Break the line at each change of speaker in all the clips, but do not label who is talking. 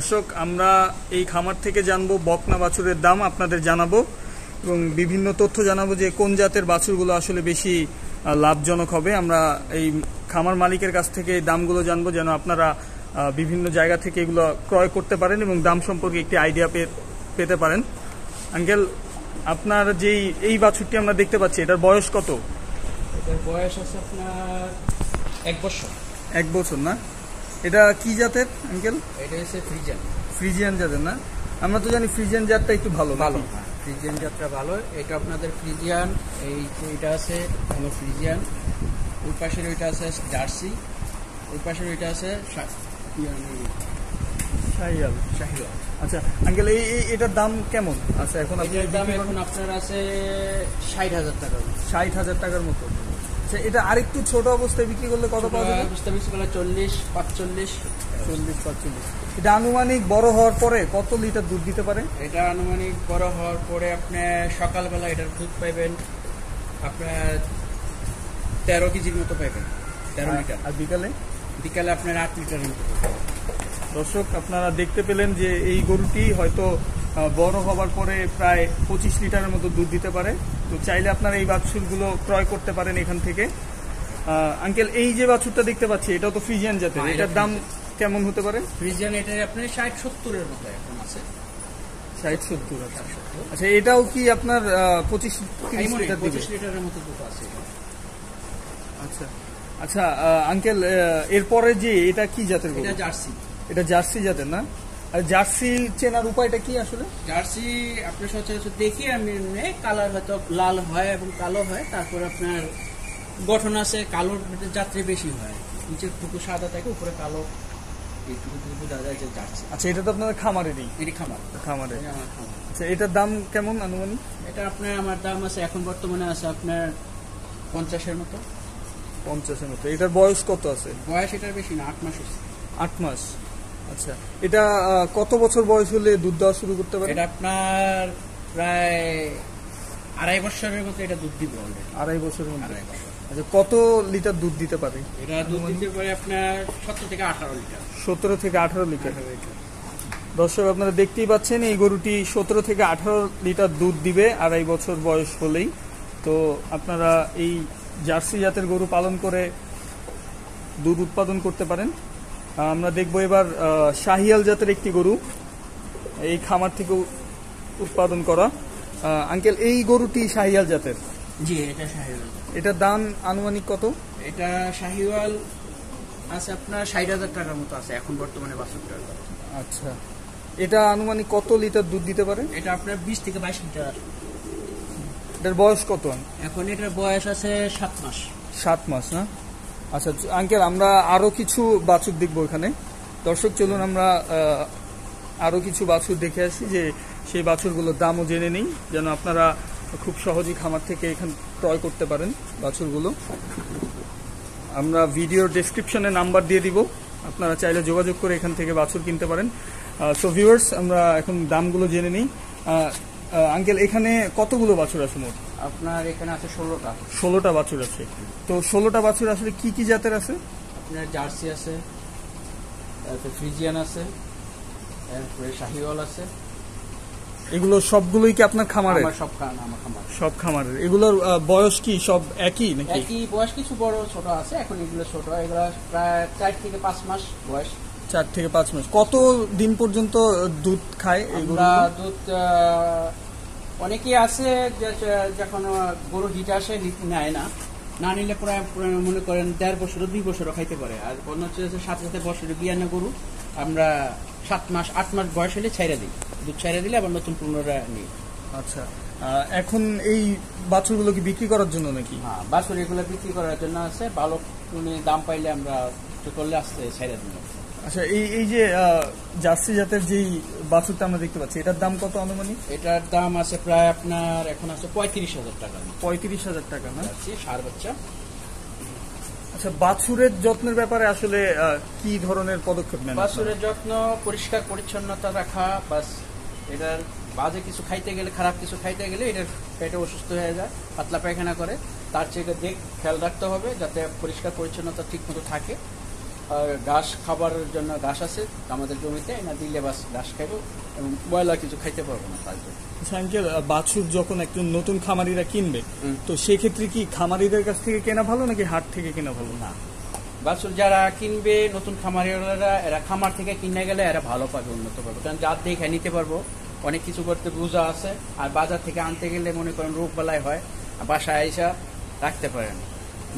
দর্শক আমরা এই খামার থেকে জানব বকনা বাছুরের দাম আপনাদের জানাব এবং বিভিন্ন তথ্য জানাব যে কোন জাতের বাছুরগুলো আসলে বেশি লাভজনক হবে। আমরা এই খামার মালিকের কাছ থেকে দামগুলো জানব যেন আপনারা বিভিন্ন জায়গা থেকে এগুলো ক্রয় করতে পারেন এবং দাম সম্পর্কে একটি আইডিয়া পেতে পারেন। আঙ্কেল আপনার যেই এই বাছুরটি আমরা দেখতে পাচ্ছি এটার বয়স কত?
এটার বয়স আছে আপনার এক বছর।
এক বছর না? এটা কি জাতের আঙ্কেল?
এটা হচ্ছে ফ্রিজিয়ান।
ফ্রিজিয়ান জাতের না? আমরা তো জানি ফ্রিজিয়ান জাতটা একটু ভালো
ভালো
নাকি?
ফ্রিজিয়ান যাত্রা ভালো। এটা আপনাদের ফ্রিজিয়ান এই যে এটা আছে আমার ফ্রিজিয়ান। ওই পাশের ওইটা আছে জার্সি। ওই পাশের ওইটা আছে শা- ইয়ানি
শাহিয়াল আচ্ছা আঙ্কেল এই এটার দাম কেমন? আচ্ছা এখন আপনি
এটার দাম এখন আপনার আছে ষাট হাজার টাকা
ষাট হাজার টাকার মতো। আচ্ছা এটা আরেকটু ছোট অবস্থায় বিক্রি করলে কত পাওয়া যাবে?
বুঝতে পারছি বলে চল্লিশ পাঁচচল্লিশ।
চল্লিশ পাঁচচল্লিশ। এটা আনুমানিক বড় হওয়ার পরে কত লিটার দুধ দিতে পারে?
এটা আনুমানিক বড় হওয়ার পরে আপনি সকালবেলা এটার দুধ পাইবেন আপনার তেরো কেজির মতো পাইবেন তেরো লিটার।
আর বিকালে?
বিকালে আপনার আট লিটারের মতো।
দর্শক আপনারা দেখতে পেলেন যে এই গরুটি হয়তো বড় হবার পরে প্রায় পঁচিশ লিটারের মতো দুধ দিতে পারে। তো চাইলে আপনারা এই বাছুরগুলো ক্রয় করতে পারেন এখান থেকে। আঙ্কেল এই যে বাছুরটা দেখতে পাচ্ছি এটাও তো ফ্রিজিয়ান জাতের।
হ্যাঁ,
এটার দাম কেমন হতে পারে?
ফ্রিজিয়ান এটা আপনার ষাট সত্তরের মতো এখন আছে।
ষাট সত্তর আচ্ছা। আচ্ছা এটাও কি আপনার পঁচিশ তিরিশ
এই
লিটার
পঁচিশ লিটারের মতো দুধ আছে
আচ্ছা। আচ্ছা আঙ্কেল এরপরে যে এটা কি জাতের
এটা জার্সি।
এটা জার্সি জাতের না? আর জার্সি চেনার উপায়টা কি আসলে?
জার্সি আপনার সচরাচর দেখি আমি কালার হয়তো লাল হয় এবং কালো হয় তারপর আপনার গঠন আছে কালোর যাত্রী বেশি হয়। নিচের টুকু সাদা থাকে উপরে কালো।
আচ্ছা এটা তো আপনার খামারেরই।
এটি খামার।
খামারে। আচ্ছা এটার দাম কেমন আনুমানিক?
এটা আপনার আমার দাম আছে এখন বর্তমানে আছে আপনার পঞ্চাশের মতো।
পঞ্চাশের মতো। এটার বয়স কত আছে?
বয়স এটার বেশি না আট মাস হচ্ছে
আট মাস। আচ্ছা এটা কত বছর বয়স হলে দুধ দেওয়া শুরু করতে পারে
এটা আপনার প্রায় আড়াই বছরের মতো এটা দুধ দিব অলরেডি
আড়াই বছরের
বছর।
আচ্ছা কত লিটার দুধ দিতে পারে?
এটা দুধ দিতে পারে আপনার সতেরো থেকে আঠারো লিটার।
সতেরো থেকে আঠারো লিটার। দর্শক আপনারা দেখতেই পাচ্ছেন এই গরুটি সতেরো থেকে আঠারো লিটার দুধ দিবে আড়াই বছর বয়স হলেই। তো আপনারা এই জার্সি জাতের গরু পালন করে দুধ উৎপাদন করতে পারেন। আমরা দেখব এবার শাহিয়াল জাতের একটি গরু। এই খামার থেকে উৎপাদন করা। আঙ্কেল এই গরুটি শাহিয়াল জাতের?
জি এটা শাহিওয়াল।
এটার দাম আনুমানিক কত?
এটা শাহিওয়াল আছে আপনার ষাট হাজার টাকার মতো আছে এখন বর্তমানে বাষট্টি টাকা
আচ্ছা। এটা আনুমানিক কত লিটার দুধ দিতে পারে?
এটা আপনার বিশ থেকে বাইশ লিটার।
এটার বয়স কত?
এখন এটার বয়স আছে সাত মাস।
সাত মাস না? আচ্ছা আঙ্কেল আমরা আরও কিছু বাছুর দেখব এখানে। দর্শক চলুন আমরা আহ, আরও কিছু বাছুর দেখে আসি যে সেই বাছুরগুলোর দামও জেনে নিই যেন আপনারা খুব সহজেই খামার থেকে এখান ক্রয় করতে পারেন বাছুরগুলো। আমরা ভিডিওর ডেসক্রিপশনে নাম্বার দিয়ে দিব আপনারা চাইলে যোগাযোগ করে এখান থেকে বাছুর কিনতে পারেন। সো ভিউয়ার্স আমরা এখন দামগুলো জেনে নিই। আঙ্কেল এখানে কতগুলো বাছুর আছে মোট?
আপনার এখানে আছে ষোলোটা।
ষোলোটা বাছুর আছে। তো ষোলোটা বাছুর আসলে কি কি জাতের আছে?
আপনার জার্সি আছে তারপরে ফ্রিজিয়ান আছে তারপরে শাহিওয়াল আছে।
এগুলো সবগুলোই কি আপনার খামারে
আমার সব আমার খামার।
সব খামারের। এগুলোর বয়স কি সব একই নাকি?
একই বয়স কিছু বড় ছোট আছে এখন এগুলো ছোট। এগুলো প্রায় চার থেকে পাঁচ মাস বয়স।
চার থেকে পাঁচ মাস। কত দিন পর্যন্ত দুধ খায় এগুলো?
দুধ অনেকেই আছে যখন গরু হিট আসে নেয় না না নিলে প্রায় মনে করেন দেড় বছর দুই বছরও খাইতে পারে। আর অন্য হচ্ছে সাথে সাথে বছরে বিয়ান্ন গরু আমরা সাত মাস আট মাস বয়স হলে ছেড়ে দিই। দুধ ছেড়ে দিলে আবার নতুন পুনরায় নিই।
আচ্ছা এখন এই বাছুরগুলো কি বিক্রি করার জন্য নাকি?
হ্যাঁ বাছুর এগুলো বিক্রি করার জন্য আছে। ভালো দাম পাইলে আমরা করলে আসতে ছেড়ে দিই।
আচ্ছা এই এই যে জার্সি জাতের যেই বাছুরটা আমরা দেখতে পাচ্ছি এটার দাম কত আনুমানিক?
এটার দাম আছে প্রায় আপনার এখন আছে পঁয়ত্রিশ হাজার টাকা।
পঁয়ত্রিশ হাজার টাকা না?
সার বাচ্চা।
আচ্ছা বাছুরের যত্নের ব্যাপারে আসলে কি ধরনের পদক্ষেপ নেন
বাছুরের যত্ন পরিষ্কার পরিচ্ছন্নতা রাখা বাস এটার বাজে কিছু খাইতে গেলে খারাপ কিছু খাইতে গেলে এটার পেটে অসুস্থ হয়ে যায় পাতলা পায়খানা করে। তার চেয়ে দেখ খেয়াল রাখতে হবে যাতে পরিষ্কার পরিচ্ছন্নতা ঠিক মতো থাকে। ঘাস খাবারের জন্য ঘাস আছে আমাদের জমিতে না দিলে বাস ঘাস খাইবো এবং ব্রয়লার কিছু খাইতে পারব না তার জন্য।
আঙ্কেল বাছুর যখন একজন নতুন খামারিরা কিনবে। তো সেক্ষেত্রে কি খামারিদের কাছ থেকে কেনা ভালো নাকি হাট থেকে কেনা ভালো? না।
বাছুর যারা কিনবে নতুন খামারিরা এরা খামার থেকে কিনে গেলে এরা ভালো পাবে উন্নত পাবে। কারণ যার দেখে নিতে পারব অনেক কিছু করতে বোঝা আছে আর বাজার থেকে আনতে গেলে মনে করেন রোগ বালাই হয় আর বাসায় আইসা রাখতে পারেন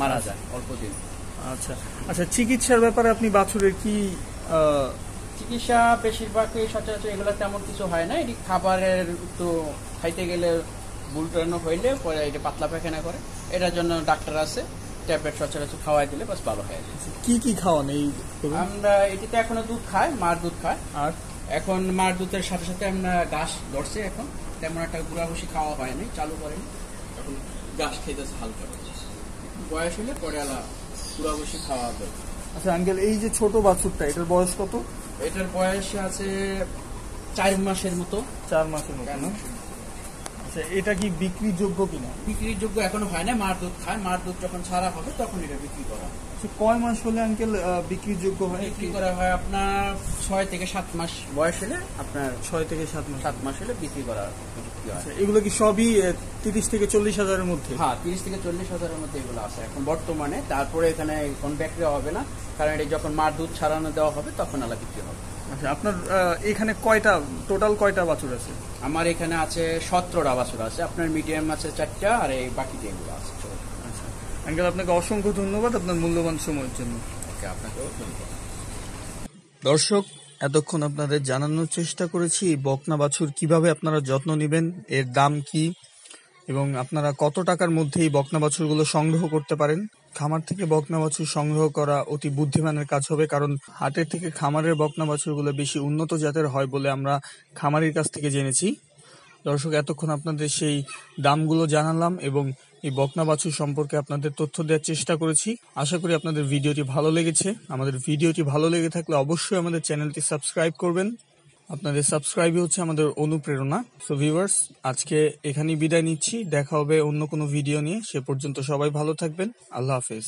মারা যায় অল্প দিন।
আচ্ছা। আচ্ছা চিকিৎসার ব্যাপারে আপনি বাছুরের কি
চিকিৎসা বেশিরভাগই সচরাচর এগুলো তেমন কিছু হয় না। এটি খাবারের তো খাইতে গেলে বুলটানো হইলে পরে এটা পাতলা পায়খানা করে। এটার জন্য ডাক্তার আছে ট্যাবলেট সচরাচর খাওয়াই দিলে বাস ভালো হয়ে যায়।
কি কি খাওয়ান এই?
আমরা এটিতে এখনও দুধ খাই মার দুধ খায়
আর?
এখন মার দুধের সাথে সাথে আমরা ঘাস ধরছে এখন। তেমন একটা গুড়া বসে খাওয়া হয়নি চালু করেনি। এখন ঘাস খাইতেছে হালকা। বয়স হলে পরে আলা গুড়া বসে খাওয়া হবে।
আচ্ছা আঙ্কেল এই যে ছোট বাছুরটা এটার বয়স কত?
এটার বয়স আছে চার মাসের মতো।
চার মাসের মতো। আচ্ছা এটা কি বিক্রির যোগ্য কিনা?
বিক্রির যোগ্য এখনও হয় না মার দুধ খায় মার দুধ যখন ছাড়া হবে তখন এটা বিক্রি করা।
আচ্ছা কয় মাস হলে আঙ্কেল বিক্রির যোগ্য হয়?
বিক্রি করা হয় আপনার ছয় থেকে সাত মাস বয়স হলে আপনার
ছয় থেকে সাত মাস।
সাত মাস হলে বিক্রি করা বিক্রি
আচ্ছা এগুলো কি সবই তিরিশ থেকে চল্লিশ হাজারের মধ্যে?
হ্যাঁ তিরিশ থেকে চল্লিশ হাজারের মধ্যে এগুলো আছে এখন বর্তমানে। তারপরে এখানে কোন ব্যাকটেরিয়া হবে না কারণ এটা যখন মার দুধ ছাড়ানো দেওয়া হবে তখন আলা বিক্রি হবে।
আচ্ছা আপনার এখানে কয়টা টোটাল কয়টা বাছুর আছে?
আমার এখানে আছে সতেরোটা বাছুর আছে আপনার মিডিয়াম আছে চারটা আর এই বাকি যেগুলো আছে
আচ্ছা আঙ্কেল আপনাকে অসংখ্য ধন্যবাদ আপনার মূল্যবান সময়ের জন্য।
ওকে আপনাকেও ধন্যবাদ।
দর্শক এতক্ষণ আপনাদের জানানোর চেষ্টা করেছি বকনা বাছুর কীভাবে আপনারা যত্ন নেবেন এর দাম কি এবং আপনারা কত টাকার মধ্যে এই বকনা বাছুরগুলো সংগ্রহ করতে পারেন। খামার থেকে বকনা বাছুর সংগ্রহ করা অতি বুদ্ধিমানের কাজ হবে, কারণ হাটের থেকে খামারের বকনা বাছুরগুলো বেশি উন্নত জাতের হয় বলে আমরা খামারির কাছ থেকে জেনেছি। দর্শক, এতক্ষণ আপনাদের সেই দামগুলো জানালাম এবং এই বকনা বাছুর সম্পর্কে আপনাদের তথ্য দেওয়ার চেষ্টা করেছি। আশা করি আপনাদের ভিডিওটি ভালো লেগেছে। আমাদের ভিডিওটি ভালো লেগে থাকলে অবশ্যই আমাদের চ্যানেলটি সাবস্ক্রাইব করবেন। আপনাদের সাবস্ক্রাইবই হচ্ছে আমাদের অনুপ্রেরণা। সো ভিউয়ার্স আজকে এখানেই বিদায় নিচ্ছি। দেখা হবে অন্য কোনো ভিডিও নিয়ে। সে পর্যন্ত সবাই ভালো থাকবেন। আল্লাহ হাফেজ।